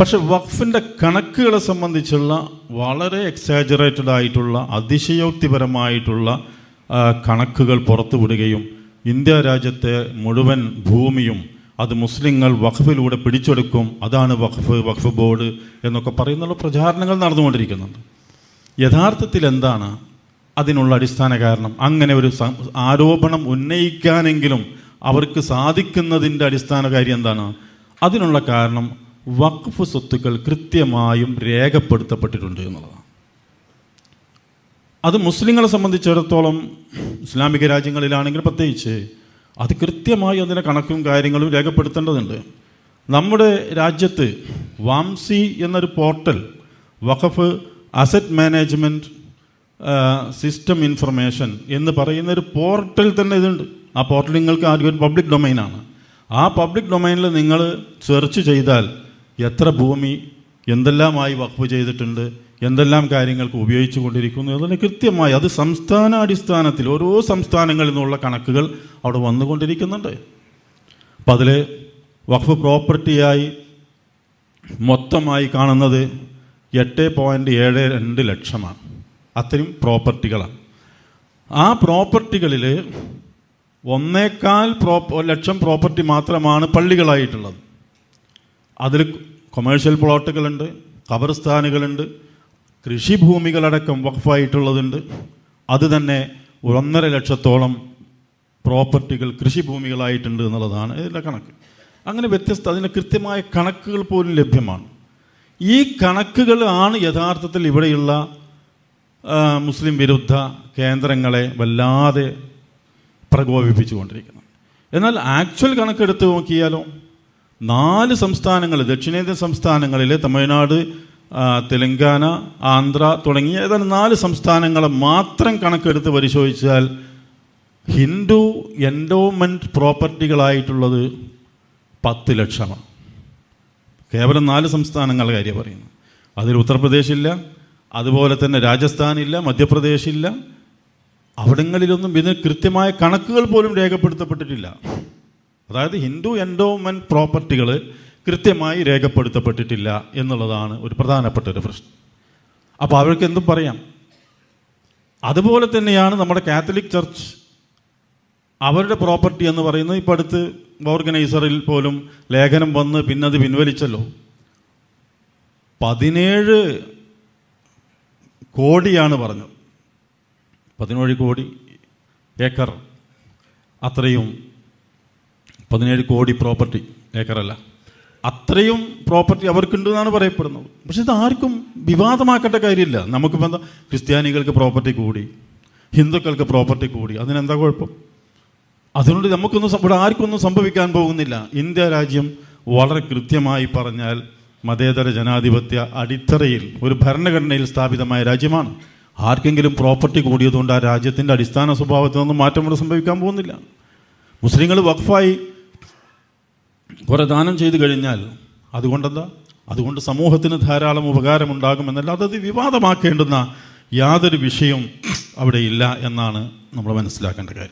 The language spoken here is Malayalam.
പക്ഷെ വഖഫിന്റെ കണക്കുകളെ സംബന്ധിച്ചുള്ള വളരെ എക്സാജറേറ്റഡ് ആയിട്ടുള്ള അതിശയോക്തിപരമായിട്ടുള്ള കണക്കുകൾ പുറത്തുവിടുകയും ഇന്ത്യ രാജ്യത്തെ മുഴുവൻ ഭൂമിയും അത് മുസ്ലിങ്ങൾ വഖഫിലൂടെ പിടിച്ചെടുക്കും അതാണ് വഖഫ് വഖഫ് ബോർഡ് എന്നൊക്കെ പറയുന്നുള്ള പ്രചാരണങ്ങൾ നടന്നുകൊണ്ടിരിക്കുന്നുണ്ട്. യഥാർത്ഥത്തിൽ എന്താണ്? അതിനുള്ള അടിസ്ഥാന കാരണം അങ്ങനെ ഒരു ആരോപണം ഉന്നയിക്കാനെങ്കിലും അവർക്ക് സാധിക്കുന്നതിന്റെ അടിസ്ഥാന കാര്യം എന്താണ്? അതിനുള്ള കാരണം വഖഫ് സ്വത്തുക്കൾ കൃത്യമായും രേഖപ്പെടുത്തപ്പെട്ടിട്ടുണ്ട് എന്നുള്ളതാണ്. അത് മുസ്ലിങ്ങളെ സംബന്ധിച്ചിടത്തോളം ഇസ്ലാമിക രാജ്യങ്ങളിലാണെങ്കിൽ പ്രത്യേകിച്ച് അത് കൃത്യമായി അതിന്റെ കണക്കും കാര്യങ്ങളും രേഖപ്പെടുത്തേണ്ടതുണ്ട്. നമ്മുടെ രാജ്യത്ത് വാംസി എന്നൊരു portal Waqf asset management system information എന്ന് പറയുന്ന ഒരു പോർട്ടൽ തന്നെ ഇതുണ്ട്. ആ പോർട്ടൽ നിങ്ങൾക്ക് ആദ്യം പബ്ലിക് ഡൊമൈനാണ്. ആ പബ്ലിക് ഡൊമൈനിൽ നിങ്ങൾ സെർച്ച് ചെയ്താൽ എത്ര ഭൂമി എന്തെല്ലാമായി വഖഫ് ചെയ്തിട്ടുണ്ട് എന്തെല്ലാം കാര്യങ്ങൾക്ക് ഉപയോഗിച്ചു കൊണ്ടിരിക്കുന്നു അതിന് കൃത്യമായി അത് സംസ്ഥാനാടിസ്ഥാനത്തിൽ ഓരോ സംസ്ഥാനങ്ങളിൽ നിന്നുള്ള കണക്കുകൾ അവിടെ വന്നുകൊണ്ടിരിക്കുന്നുണ്ട്. അപ്പം അതിൽ വഖഫ് പ്രോപ്പർട്ടിയായി മൊത്തമായി കാണുന്നത് എട്ട് പോയിന്റ് ഏഴ് രണ്ട് ലക്ഷമാണ്. അത്രയും പ്രോപ്പർട്ടികളാണ്. ആ പ്രോപ്പർട്ടികളിൽ ഒന്നേക്കാൽ പ്രോ ലക്ഷം പ്രോപ്പർട്ടി മാത്രമാണ് പള്ളികളായിട്ടുള്ളത്. അതിൽ കൊമേഴ്ഷ്യൽ പ്ലോട്ടുകളുണ്ട് ഖബർസ്ഥാനുകളുണ്ട് കൃഷിഭൂമികളടക്കം വഖഫായിട്ടുള്ളതുണ്ട്. അത് തന്നെ ഒന്നര ലക്ഷത്തോളം പ്രോപ്പർട്ടികൾ കൃഷിഭൂമികളായിട്ടുണ്ട് എന്നുള്ളതാണ് ഇതിന്റെ കണക്ക്. അങ്ങനെ വ്യത്യസ്ത അതിന് കൃത്യമായ കണക്കുകൾ പോലും ലഭ്യമാണ്. ഈ കണക്കുകളാണ് യഥാർത്ഥത്തിൽ ഇവിടെയുള്ള മുസ്ലിം വിരുദ്ധ കേന്ദ്രങ്ങളെ വല്ലാതെ പ്രകോപിപ്പിച്ചുകൊണ്ടിരിക്കുന്നത്. എന്നാൽ ആക്ച്വൽ കണക്കെടുത്ത് നോക്കിയാലോ നാല് സംസ്ഥാനങ്ങൾ ദക്ഷിണേന്ത്യൻ സംസ്ഥാനങ്ങളിലെ തമിഴ്നാട് തെലങ്കാന ആന്ധ്ര തുടങ്ങിയ ഏതാനും നാല് സംസ്ഥാനങ്ങളെ മാത്രം കണക്കെടുത്ത് പരിശോധിച്ചാൽ ഹിന്ദു എൻഡോമെന്റ് പ്രോപ്പർട്ടികളായിട്ടുള്ളത് പത്ത് ലക്ഷമാണ്. കേവലം നാല് സംസ്ഥാനങ്ങളുടെ കാര്യം പറയുന്നു. അതിൽ ഉത്തർപ്രദേശില്ല അതുപോലെ തന്നെ രാജസ്ഥാനില്ല മധ്യപ്രദേശില്ല. അവിടങ്ങളിലൊന്നും ഇതിന് കൃത്യമായ കണക്കുകൾ പോലും രേഖപ്പെടുത്തപ്പെട്ടിട്ടില്ല. അതായത് ഹിന്ദു എൻഡോമെന്റ് പ്രോപ്പർട്ടികൾ കൃത്യമായി രേഖപ്പെടുത്തപ്പെട്ടിട്ടില്ല എന്നുള്ളതാണ് ഒരു പ്രധാനപ്പെട്ട ഒരു പ്രശ്നം. അപ്പോൾ അവർക്ക് എന്തും പറയാം. അതുപോലെ തന്നെയാണ് നമ്മുടെ കാത്തലിക് ചർച്ച് അവരുടെ പ്രോപ്പർട്ടി എന്ന് പറയുന്നത് ഇപ്പോൾ അടുത്ത് ഓർഗനൈസറിൽ പോലും ലേഖനം വന്ന് പിന്നെ അത് പിൻവലിച്ചല്ലോ. പതിനേഴ് കോടിയാണ് പറഞ്ഞത്. പതിനേഴ് കോടി ഏക്കർ അത്രയും പതിനേഴ് കോടി പ്രോപ്പർട്ടി ഏക്കറല്ല. അത്രയും പ്രോപ്പർട്ടി അവർക്കുണ്ട് എന്നാണ് പറയപ്പെടുന്നത്. പക്ഷെ ഇത് ആർക്കും വിവാദമാക്കേണ്ട കാര്യമില്ല. നമുക്കിപ്പോൾ എന്താ ക്രിസ്ത്യാനികൾക്ക് പ്രോപ്പർട്ടി കൂടി ഹിന്ദുക്കൾക്ക് പ്രോപ്പർട്ടി കൂടി അതിനെന്താ കുഴപ്പം? അതുകൊണ്ട് നമുക്കൊന്നും ഇവിടെ ആർക്കൊന്നും സംഭവിക്കാൻ പോകുന്നില്ല. ഇന്ത്യ രാജ്യം വളരെ കൃത്യമായി പറഞ്ഞാൽ മതേതര ജനാധിപത്യ അടിത്തറയിൽ ഒരു ഭരണഘടനയിൽ സ്ഥാപിതമായ രാജ്യമാണ്. ആർക്കെങ്കിലും പ്രോപ്പർട്ടി കൂടിയതുകൊണ്ട് ആ രാജ്യത്തിന്റെ അടിസ്ഥാന സ്വഭാവത്തിൽ നിന്നും മാറ്റം ഇവിടെ സംഭവിക്കാൻ പോകുന്നില്ല. മുസ്ലിങ്ങൾ വഖഫായി കുറെ ദാനം ചെയ്തു കഴിഞ്ഞാൽ അതുകൊണ്ടെന്താ? അതുകൊണ്ട് സമൂഹത്തിന് ധാരാളം ഉപകാരമുണ്ടാകുമെന്നല്ല അതത് വിവാദമാക്കേണ്ടുന്ന യാതൊരു വിഷയവും ഇല്ല എന്നാണ് നമ്മൾ മനസ്സിലാക്കേണ്ട കാര്യം.